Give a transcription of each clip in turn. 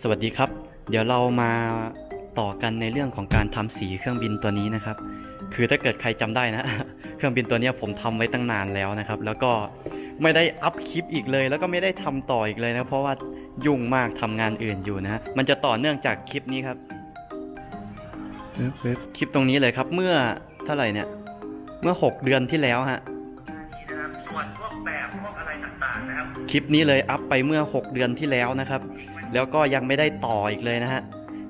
สวัสดีครับ เดี๋ยวเรามาต่อกันในเรื่องของการทำสีเครื่องบินตัวนี้นะครับ คือถ้าเกิดใครจำได้นะ เครื่องบินตัวเนี้ยผมทำไว้ตั้งนานแล้วนะครับ แล้วก็ไม่ได้อัพคลิปอีกเลย แล้วก็ไม่ได้ทำต่ออีกเลยนะ เพราะว่ายุ่งมากทำงานอื่นอยู่นะ มันจะต่อเนื่องจากคลิปนี้ครับ คลิปตรงนี้เลยครับ เมื่อเท่าไหร่เนี่ย เมื่อ 6 เดือนที่แล้วฮะนี่นะครับส่วนพวกแบบพวกอะไรต่างๆนะครับ คลิปนี้เลยอัพไปเมื่อ 6 เดือนที่แล้วนะครับ แล้วก็ยังไม่ได้ต่ออีกเลยนะฮะ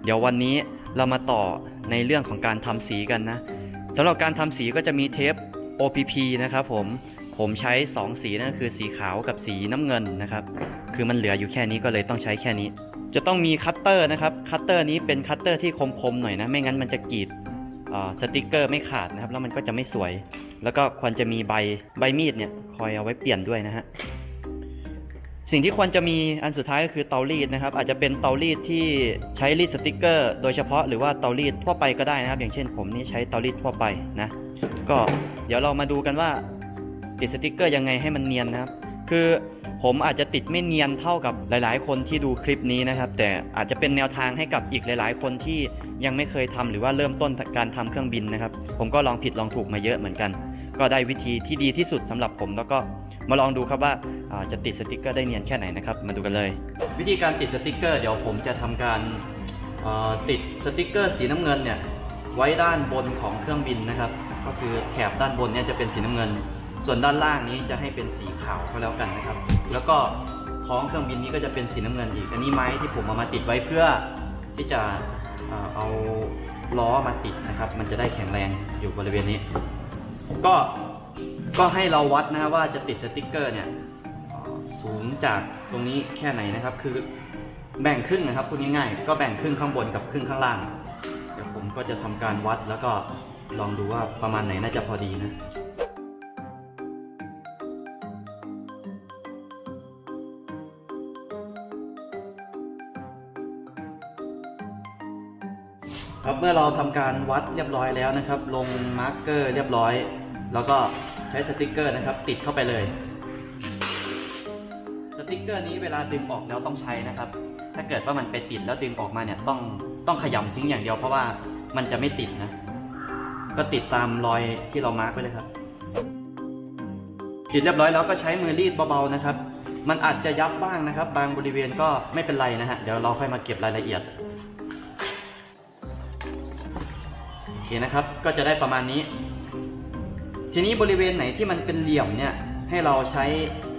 เดี๋ยววันนี้เรามาต่อในเรื่องของการทำสีกันนะสำหรับการทำสีก็จะมีเทป OPP นะครับผม ผมใช้ 2 สีนั่นคือสีขาวกับสีน้ำเงินนะครับ คือมันเหลืออยู่แค่นี้ก็เลยต้องใช้แค่นี้ จะต้องมีคัตเตอร์นะครับ คัตเตอร์นี้เป็นคัตเตอร์ที่คมๆหน่อยนะ ไม่งั้นมันจะกรีดสติกเกอร์ไม่ขาดนะครับ แล้วมันก็จะไม่สวย แล้วก็ควรจะมีใบใบมีดเนี่ยคอยเอาไว้เปลี่ยนด้วยนะฮะ สิ่งที่ควรจะมีอันสุดท้ายก็คือเตารีดนะครับ อาจจะเป็นเตารีดที่ใช้รีดสติกเกอร์ โดยเฉพาะหรือว่าเตารีดทั่วไปก็ได้นะครับ อย่างเช่นผมนี่ใช้เตารีดทั่วไปนะ ก็เดี๋ยวเรามาดูกันว่าติดสติกเกอร์ยังไงให้มันเนียนนะครับ คือผมอาจจะติดไม่เนียนเท่ากับหลาย ๆ คนที่ดูคลิปนี้นะครับ แต่อาจจะเป็นแนวทางให้กับอีกหลาย ๆ คนที่ยังไม่เคยทำหรือว่าเริ่มต้นการทำเครื่องบินนะครับ ผมก็ลองผิดลองถูกมาเยอะเหมือนกัน ก็ได้วิธีที่ดีที่สุดสำหรับผมแล้วก็ มาลองดูครับว่าาจะติดสติกเกอร์ได้เนียนแค่ไหนนะครับ มาดูกันเลย วิธีการติดสติกเกอร์เดี๋ยวผมจะทำการติดสติกเกอร์สีน้ำเงินเนี่ยไว้ด้านบนของเครื่องบินนะครับ ก็คือแถบด้านบนเนี่ยจะเป็นสีน้ำเงิน ส่วนด้านล่างนี้จะให้เป็นสีขาวก็แล้วกันนะครับ แล้วก็ท้องเครื่องบินนี้ก็จะเป็นสีน้ำเงินอีก อันนี้ไม้ที่ผมเอามาติดไว้เพื่อที่จะเอาล้อมาติดนะครับ มันจะได้แข็งแรงอยู่บริเวณนี้ ก็ ก็ให้เราวัดนะว่าจะติดสติกเกอร์เนี่ยสูงจากตรงนี้แค่ไหนนะครับ คือแบ่งครึ่งนะครับพูดง่ายๆ ก็แบ่งครึ่งข้างบนกับครึ่งข้างล่าง เดี๋ยวผมก็จะทำการวัดแล้วก็ลองดูว่าประมาณไหนน่าจะพอดีนะครับเมื่อเราทำการวัดเรียบร้อยแล้วนะครับ ลงมาร์กเกอร์เรียบร้อย แล้วก็ ใช้สติกเกอร์นะครับ ติดเข้าไปเลย สติกเกอร์นี้เวลาดึงออกแล้วต้องใช้นะครับ ถ้าเกิดว่ามันไปติดแล้วดึงออกมาเนี่ยต้องต้องขยำทิ้งอย่างเดียวเพราะว่ามันจะไม่ติดนะ ก็ติดตามรอยที่เรามาร์กไว้เลยครับ ติดเรียบร้อยแล้วก็ใช้มือรีดเบาๆนะครับ มันอาจจะยับบ้างนะครับ บางบริเวณก็ไม่เป็นไรนะฮะเดี๋ยวเราค่อยมาเก็บรายละเอียดโอเคนะครับ ก็จะได้ประมาณนี้ ทีนี้บริเวณไหนที่มันเป็นเหลี่ยมเนี่ยให้เราใช้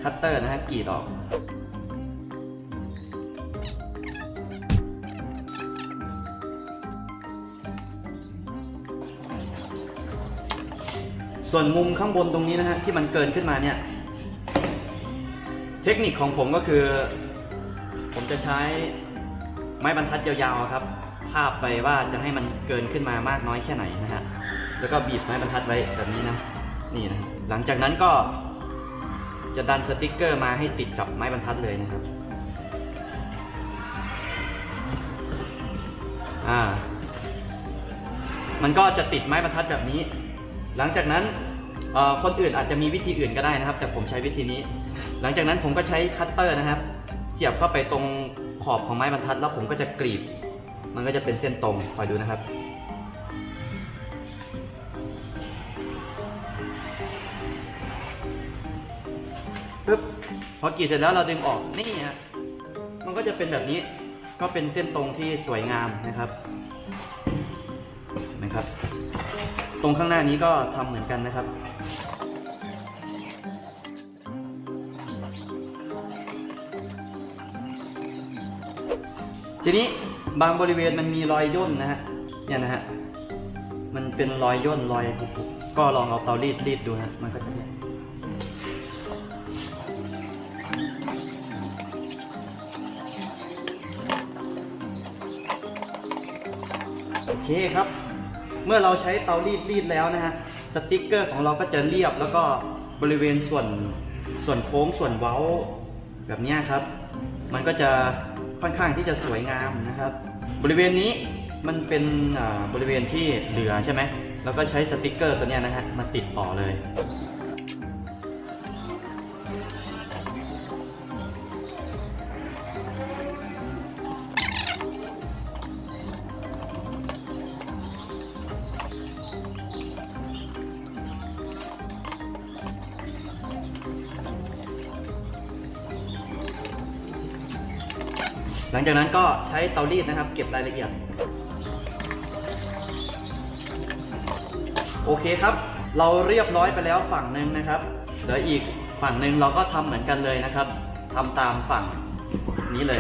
คัตเตอร์นะฮะกรีดออกส่วนมุมข้างบนตรงนี้นะฮะที่มันเกินขึ้นมาเนี่ย เทคนิคของผมก็คือ ผมจะใช้ไม้บรรทัดยาวๆครับทาบไปว่าจะให้มันเกินขึ้นมามากน้อยแค่ไหนนะฮะแล้วก็บีบไม้บรรทัดไว้แบบนี้นะ นี่นะหลังจากนั้นก็จะดันสติกเกอร์มาให้ติดกับไม้บรรทัดเลยนะครับอ่ามันก็จะติดไม้บรรทัดแบบนี้ หลังจากนั้นคนอื่นอาจจะมีวิธีอื่นก็ได้นะครับ แต่ผมใช้วิธีนี้ หลังจากนั้นผมก็ใช้คัตเตอร์นะครับ เสียบเข้าไปตรงขอบของไม้บรรทัด แล้วผมก็จะกรีด มันก็จะเป็นเส้นตรงคอยดูนะครับ ปึ๊บพอกรีดเสร็จแล้วเราดึงออกนี่ฮะมันก็จะเป็นแบบนี้ก็เป็นเส้นตรงที่สวยงามนะครับเห็นะครับ ตรงข้างหน้านี้ก็ทำเหมือนกันนะครับทีนี้บางบริเวณมันมีรอยย่นนะฮะเนี่ยนะฮะมันเป็นรอยย่นรอยปุบก็ลองเอาเตารีดรีดดูนะมันก็จะ เนี่ยโอเคครับ เมื่อเราใช้เตารีดรีดแล้วนะฮะสติกเกอร์ของเราก็จะเรียบแล้วก็บริเวณส่วนส่วนโค้งส่วนเว้าแบบนี้ครับ มันก็จะค่อนข้างที่จะสวยงามนะครับ บริเวณนี้มันเป็นบริเวณที่เหลือใช่ไหมแล้วก็ใช้สติกเกอร์ตัวนี้นะฮะมาติดต่อเลย หลังจากนั้นก็ใช้เตารีดนะครับ เก็บรายละเอียด โอเคครับ เราเรียบร้อยไปแล้วฝั่งหนึ่งนะครับเหลืออีกฝั่งหนึ่งเราก็ทำเหมือนกันเลยนะครับทำตามฝั่งนี้เลย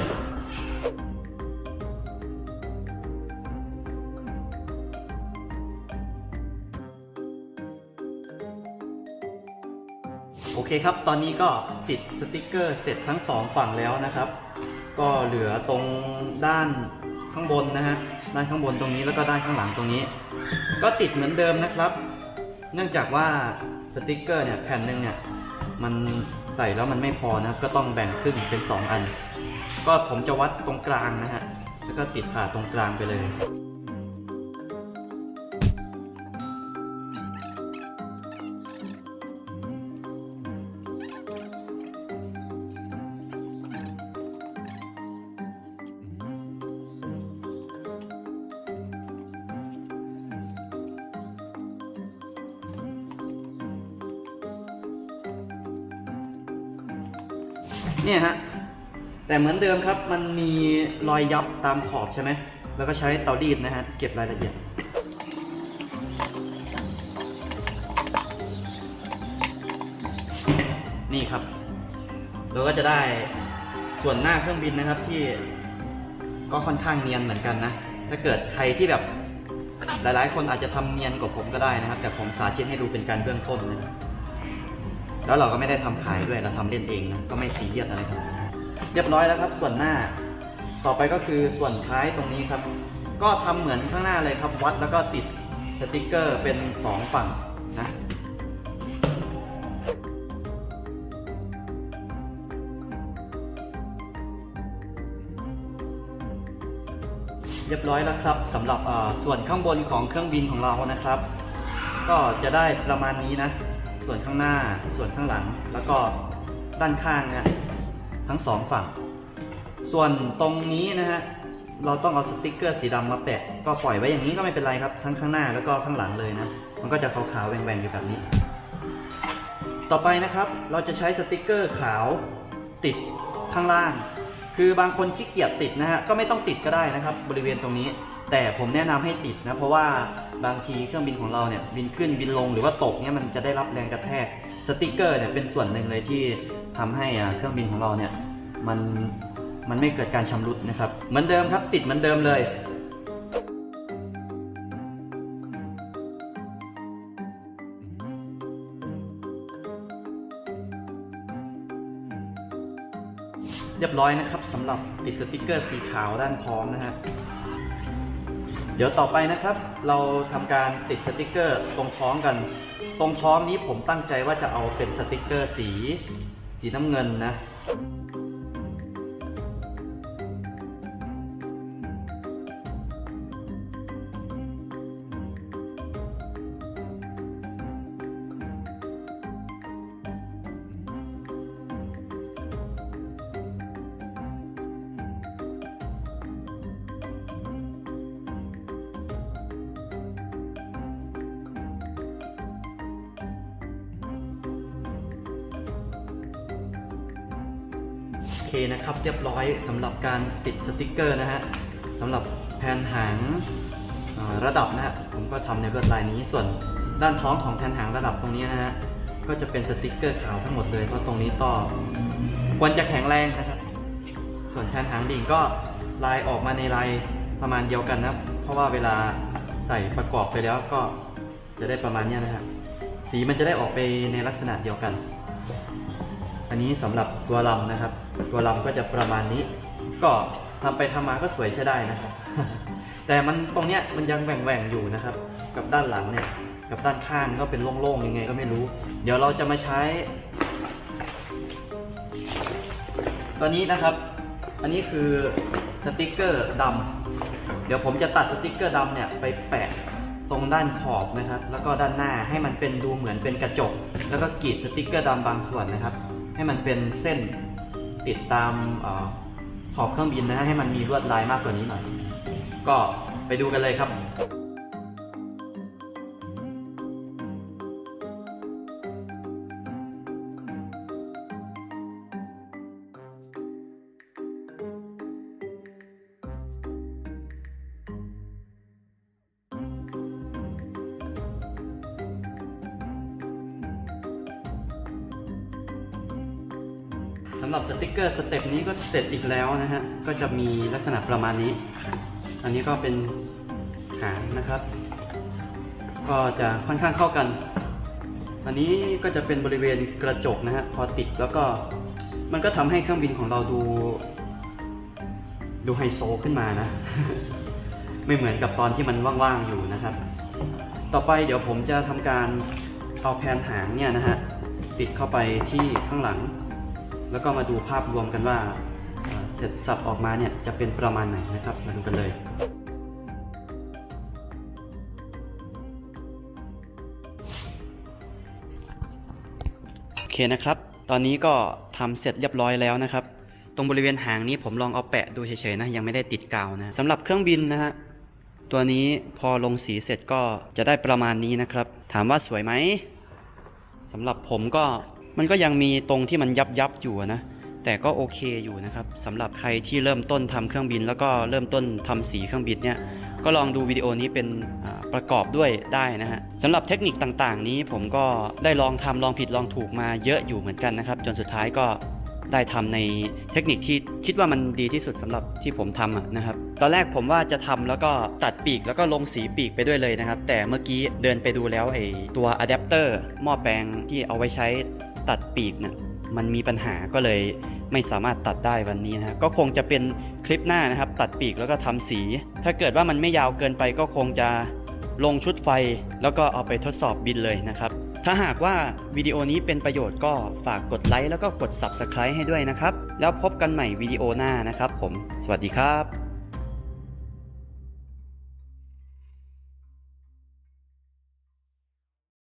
โอเคครับ ตอนนี้ก็ติดสติกเกอร์เสร็จทั้งสองฝั่งแล้วนะครับ ก็เหลือตรงด้านข้างบนนะฮะด้านข้างบนตรงนี้แล้วก็ด้านข้างหลังตรงนี้ ก็ติดเหมือนเดิมนะครับ เนื่องจากว่าสติกเกอร์เนี่ยแผ่นหนึ่งเนี่ยมันใส่แล้วมันไม่พอนะครับ ก็ต้องแบ่งครึ่งเป็น 2 อัน ก็ผมจะวัดตรงกลางนะฮะแล้วก็ติดผ่าตรงกลางไปเลย เนี่ยฮะ แต่เหมือนเดิมครับ มันมีรอยยับตามขอบใช่ไหม แล้วก็ใช้เตารีดนะฮะ เก็บรายละเอียดนี่ครับ เราก็จะได้ส่วนหน้าเครื่องบินนะครับที่ก็ค่อนข้างเนียนเหมือนกันนะ ถ้าเกิดใครที่แบบหลายๆ คนอาจจะทำเนียนกว่าผมก็ได้นะครับ แต่ผมสาธิตให้ดูเป็นการเบื้องต้นนะครับ แล้วเราก็ไม่ได้ทำขายด้วยเราทำเล่นเองนะก็ไม่ซีเรียสอะไรครับเรียบร้อยแล้วครับ ส่วนหน้าต่อไปก็คือส่วนท้ายตรงนี้ครับ ก็ทำเหมือนข้างหน้าเลยครับ วัดแล้วก็ติดสติกเกอร์เป็นสองฝั่งนะเรียบร้อยแล้วครับสำหรับส่วนข้างบนของเครื่องบินของเรานะครับ ก็จะได้ประมาณนี้นะ ส่วนข้างหน้า ส่วนข้างหลัง แล้วก็ด้านข้างนะทั้งสองฝั่ง ส่วนตรงนี้นะฮะ เราต้องเอาสติกเกอร์สีดำมาแปะ ก็ปล่อยไว้อย่างนี้ก็ไม่เป็นไรครับ ทั้งข้างหน้าแล้วก็ข้างหลังเลยนะ มันก็จะขาวๆแหว่งๆอยู่แบบนี้ ต่อไปนะครับ เราจะใช้สติกเกอร์ขาวติดข้างล่าง คือบางคนขี้เกียจติดนะฮะ ก็ไม่ต้องติดก็ได้นะครับ บริเวณตรงนี้ แต่ผมแนะนำให้ติดนะ เพราะว่า บางทีเครื่องบินของเราเนี่ยบินขึ้นบินลงหรือว่าตกเนี่ยมันจะได้รับแรงกระแทกสติกเกอร์เนี่ยเป็นส่วนหนึ่งเลยที่ทำให้อ่าเครื่องบินของเราเนี่ยมันมันไม่เกิดการชำรุดนะครับเหมือนเดิมครับติดเหมือนเดิมเลยเรียบร้อยนะครับสำหรับติดสติกเกอร์สีขาวด้านท้องนะฮะ เดี๋ยวต่อไปนะครับ เราทำการติดสติกเกอร์ตรงท้องกัน ตรงท้องนี้ผมตั้งใจว่าจะเอาเป็นสติกเกอร์สี สีน้ำเงินนะ นะครับเรียบร้อยสำหรับการติดสติกเกอร์นะฮะสำหรับแผ่นหางระดับนะฮะผมก็ทำในลวดลายนี้ส่วนด้านท้องของแผ่นหางระดับตรงนี้นะฮะก็จะเป็นสติกเกอร์ขาวทั้งหมดเลยเพราะตรงนี้ต่อควรจะแข็งแรงนะครับ ส่วนแผ่นหางดิ่งก็ลายออกมาในลายประมาณเดียวกันนะเพราะว่าเวลาใส่ประกอบไปแล้วก็จะได้ประมาณนี้นะฮะสีมันจะได้ออกไปในลักษณะเดียวกัน อันนี้สำหรับตัวลำนะครับ ตัวลำก็จะประมาณนี้ ก็ทำไปทำมาก็สวยใช้ได้นะครับ แต่มันตรงเนี้ยมันยังแหว่งๆอยู่นะครับ กับด้านหลังเนี่ย กับด้านข้างก็เป็นโล่งๆยังไงก็ไม่รู้ เดี๋ยวเราจะมาใช้ตัวนี้นะครับ อันนี้คือสติกเกอร์ดำเดี๋ยวผมจะตัดสติกเกอร์ดำเนี่ยไปแปะตรงด้านขอบนะครับ แล้วก็ด้านหน้าให้มันเป็นดูเหมือนเป็นกระจก แล้วก็กรีดสติกเกอร์ดำบางส่วนนะครับ ให้มันเป็นเส้น ติดตามอขอบเครื่องบินนะฮะให้มันมีลวดลายมากกว่านี้หน่อย ก็ไปดูกันเลยครับ สำหรับสติกเกอร์สเต็ปนี้ก็เสร็จอีกแล้วนะฮะ ก็จะมีลักษณะประมาณนี้ อันนี้ก็เป็นหางนะครับ ก็จะค่อนข้างเข้ากัน อันนี้ก็จะเป็นบริเวณกระจกนะฮะ พอติดแล้วก็มันก็ทำให้เครื่องบินของเราดู ดูไฮโซขึ้นมานะ ไม่เหมือนกับตอนที่มันว่างๆอยู่นะครับ ต่อไปเดี๋ยวผมจะทำการเอาแผนหางเนี่ยนะฮะติดเข้าไปที่ข้างหลัง แล้วก็มาดูภาพรวมกันว่าเสร็จสับออกมาเนี่ยจะเป็นประมาณไหนนะครับมาดูกันเลยโอเคนะครับ ตอนนี้ก็ทำเสร็จเรียบร้อยแล้วนะครับ ตรงบริเวณหางนี้ผมลองเอาแปะดูเฉยๆนะยังไม่ได้ติดกาวนะสำหรับเครื่องบินนะฮะตัวนี้พอลงสีเสร็จก็จะได้ประมาณนี้นะครับ ถามว่าสวยไหมสำหรับผมก็ มันก็ยังมีตรงที่มันยับยับอยู่นะ แต่ก็โอเคอยู่นะครับสำหรับใครที่เริ่มต้นทำเครื่องบิน แล้วก็เริ่มต้นทำสีเครื่องบินเนี่ยก็ลองดูวิดีโอนี้เป็นประกอบด้วยได้นะฮะสำหรับเทคนิคต่างๆ นี้ผมก็ได้ลองทำลองผิดลองถูกมาเยอะอยู่เหมือนกันนะครับ จนสุดท้ายก็ได้ทำในเทคนิคที่คิดว่ามันดีที่สุดสำหรับที่ผมทำนะครับ ตอนแรกผมว่าจะทำแล้วก็ตัดปีกแล้วก็ลงสีปีกไปด้วยเลยนะครับ แต่เมื่อกี้เดินไปดูแล้วไอ้ตัวอะแดปเตอร์หม้อแปลงที่เอาไว้ใช้ ตัดปีกเนี่ยมันมีปัญหาก็เลยไม่สามารถตัดได้วันนี้นะก็คงจะเป็นคลิปหน้านะครับ ตัดปีกแล้วก็ทำสี ถ้าเกิดว่ามันไม่ยาวเกินไปก็คงจะลงชุดไฟ แล้วก็เอาไปทดสอบบินเลยนะครับ ถ้าหากว่าวิดีโอนี้เป็นประโยชน์ก็ฝากกดไลค์แล้วก็กด Subscribe ให้ด้วยนะครับ แล้วพบกันใหม่วิดีโอหน้านะครับผม สวัสดีครับ